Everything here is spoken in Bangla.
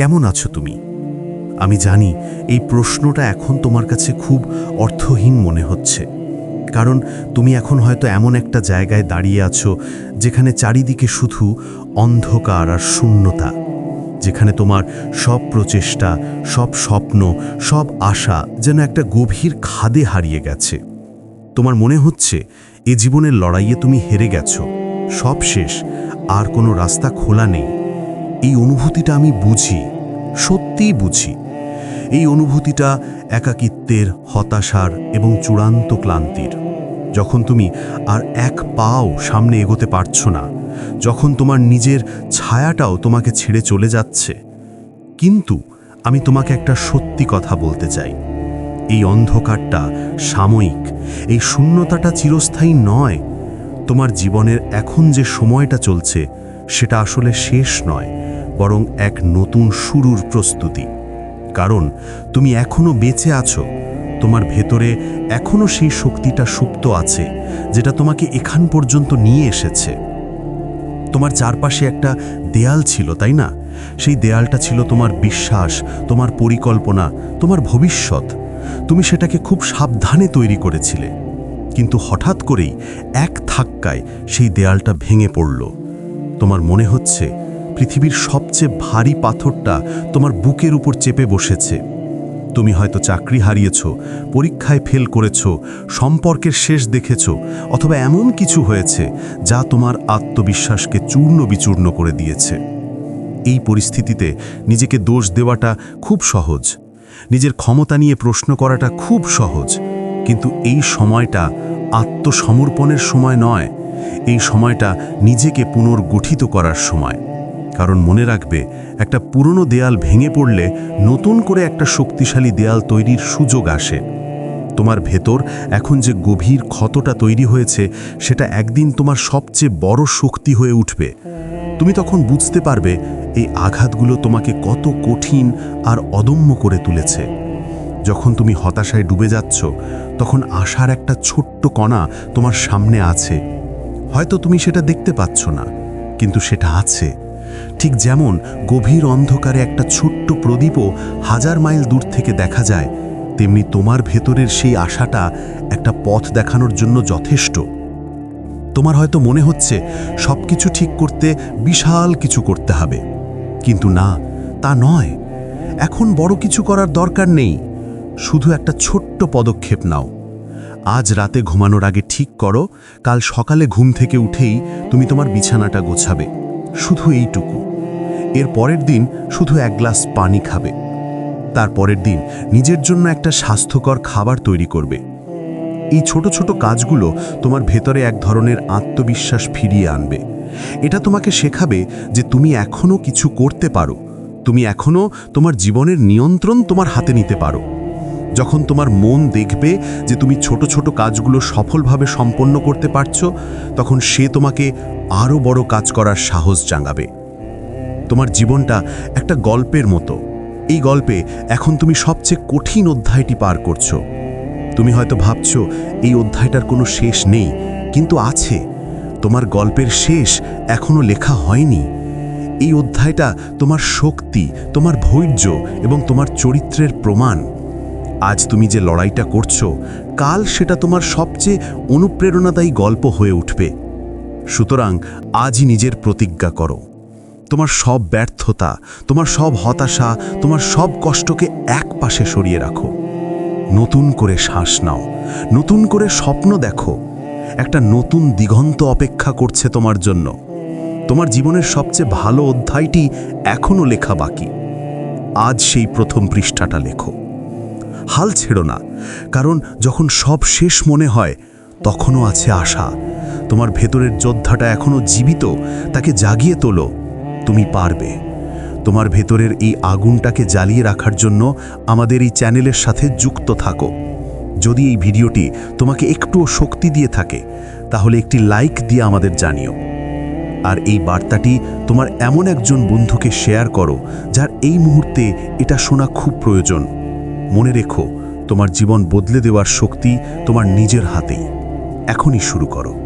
কেমন আছো তুমি? আমি জানি এই প্রশ্নটা এখন তোমার কাছে খুব অর্থহীন মনে হচ্ছে। কারণ তুমি এখন হয়তো এমন একটা জায়গায় দাঁড়িয়ে আছো যেখানে চারিদিকে শুধু অন্ধকার আর শূন্যতা, যেখানে তোমার সব প্রচেষ্টা, সব স্বপ্ন, সব আশা যেন একটা গভীর খাদে হারিয়ে গেছে। তোমার মনে হচ্ছে এ জীবনের লড়াইয়ে তুমি হেরে গেছো। সব শেষ, আর কোনো রাস্তা খোলা নেই। এই অনুভূতিটা আমি বুঝি, সত্যিই বুঝি। এই অনুভূতিটা একাকিত্বের, হতাশার এবং চূড়ান্ত ক্লান্তির। যখন তুমি আর এক পাও সামনে এগোতে পারছ না, যখন তোমার নিজের ছায়াটাও তোমাকে ছেড়ে চলে যাচ্ছে, কিন্তু আমি তোমাকে একটা সত্যি কথা বলতে চাই। এই অন্ধকারটা সাময়িক, এই শূন্যতাটা চিরস্থায়ী নয়। তোমার জীবনের এখন যে সময়টা চলছে সেটা আসলে শেষ নয়, বরং এক নতুন শুরুর প্রস্তুতি। কারণ তুমি এখনও বেঁচে আছো, তোমার ভেতরে এখনও সেই শক্তিটা সুপ্ত আছে, যেটা তোমাকে এখান পর্যন্ত নিয়ে এসেছে। তোমার চারপাশে একটা দেয়াল ছিল, তাই না? সেই দেয়ালটা ছিল তোমার বিশ্বাস, তোমার পরিকল্পনা, তোমার ভবিষ্যৎ। তুমি সেটাকে খুব সাবধানে তৈরি করেছিলে। কিন্তু হঠাৎ করেই এক ধাক্কায় সেই দেয়ালটা ভেঙে পড়ল। তোমার মনে হচ্ছে? পৃথিবীর সবচেয়ে ভারী পাথরটা তোমার বুকের উপর চেপে বসেছে। তুমি হয়তো চাকরি হারিয়েছ, পরীক্ষায় ফেল করেছ, সম্পর্কের শেষ দেখেছ, অথবা এমন কিছু হয়েছে যা তোমার আত্মবিশ্বাসকে চূর্ণ বিচূর্ণ করে দিয়েছে। এই পরিস্থিতিতে নিজেকে দোষ দেওয়াটা খুব সহজ। নিজের ক্ষমতা নিয়ে প্রশ্ন করাটা খুব সহজ। কিন্তু এই সময়টা আত্মসমর্পণের সময় নয় এই সময়টা নিজেকে পুনর্গঠিত করার সময়। কারণ মনে রাখবে, একটা পুরনো দেয়াল ভেঙে পড়লে নতুন করে একটা শক্তিশালী দেয়াল তৈরির সুযোগ আসে। তোমার ভেতর এখন যে গভীর ক্ষতটা তৈরি হয়েছে, সেটা একদিন তোমার সবচেয়ে বড় শক্তি হয়ে উঠবে। তুমি তখন বুঝতে পারবে, এই আঘাতগুলো তোমাকে কত কঠিন আর অদম্য করে তুলেছে। যখন তুমি হতাশায় ডুবে যাচ্ছ, তখন আশার একটা ছোট্ট কণা তোমার সামনে আছে। হয়তো তুমি সেটা দেখতে পাচ্ছ না, কিন্তু সেটা আছে। ঠিক যেমন গভীর অন্ধকারে একটা ছোট্ট প্রদীপও হাজার মাইল দূর থেকে দেখা যায়, তেমনি তোমার ভেতরের সেই আশাটা একটা পথ দেখানোর জন্য যথেষ্ট। তোমার হয়তো মনে হচ্ছে সব কিছু ঠিক করতে বিশাল কিছু করতে হবে, কিন্তু না, তা নয়। এখন বড় কিছু করার দরকার নেই। শুধু একটা ছোট্ট পদক্ষেপ নাও। আজ রাতে ঘুমানোর আগে ঠিক করো, কাল সকালে ঘুম থেকে উঠেই তুমি তোমার বিছানাটা গোছাবে। শুধু এইটুকু। এর পরের দিন শুধু এক গ্লাস পানি খাবে। তার পরের দিন নিজের জন্য একটা স্বাস্থ্যকর খাবার তৈরি করবে। এই ছোট ছোট কাজগুলো তোমার ভেতরে এক ধরনের আত্মবিশ্বাস ফিরিয়ে আনবে। এটা তোমাকে শেখাবে যে তুমি এখনও কিছু করতে পারো। তুমি এখনও তোমার জীবনের নিয়ন্ত্রণ তোমার হাতে নিতে পারো। যখন তোমার মন দেখবে যে তুমি ছোট ছোট কাজগুলো সফলভাবে সম্পন্ন করতে পারছ, তখন সে তোমাকে আরও বড় কাজ করার সাহস জাগাবে। তোমার জীবনটা একটা গল্পের মতো। এই গল্পে এখন তুমি সবচেয়ে কঠিন অধ্যায়টি পার করছ। তুমি হয়তো ভাবছ, এই অধ্যায়টার কোনো শেষ নেই, কিন্তু আছে। তোমার গল্পের শেষ এখনও লেখা হয়নি। এই অধ্যায়টা তোমার শক্তি, তোমার ধৈর্য এবং তোমার চরিত্রের প্রমাণ। আজ তুমি যে লড়াইটা করছ, কাল সেটা তোমার সবচেয়ে অনুপ্রেরণাদায়ী গল্প হয়ে উঠবে। সুতরাং আজই নিজের প্রতিজ্ঞা করো। তোমার সব ব্যর্থতা, তোমার সব হতাশা, তোমার সব কষ্টকে এক পাশে সরিয়ে রাখো। নতুন করে শ্বাস নাও, নতুন করে স্বপ্ন দেখো। একটা নতুন দিগন্ত অপেক্ষা করছে তোমার জন্য। তোমার জীবনের সবচেয়ে ভালো অধ্যায়টি এখনও লেখা বাকি। আজ সেই প্রথম পৃষ্ঠাটা লেখো। হাল ছেড়ো না, কারণ যখন সব শেষ মনে হয়, তখনও আছে আশা। তোমার ভেতরের যোদ্ধাটা এখনও জীবিত, তাকে জাগিয়ে তোলো, তুমি পারবে। তোমার ভেতরের এই আগুনটাকে জ্বালিয়ে রাখার জন্য আমাদের এই চ্যানেলের সাথে যুক্ত থাকো। যদি এই ভিডিওটি তোমাকে একটুও শক্তি দিয়ে থাকে, তাহলে একটি লাইক দিয়ে আমাদের জানিও। আর এই বার্তাটি তোমার এমন একজন বন্ধুকে শেয়ার করো, যার এই মুহূর্তে এটা শোনা খুব প্রয়োজন। মনে রেখো তোমার জীবন বদলে দেওয়ার শক্তি তোমার নিজের হাতেই। এখনই শুরু করো।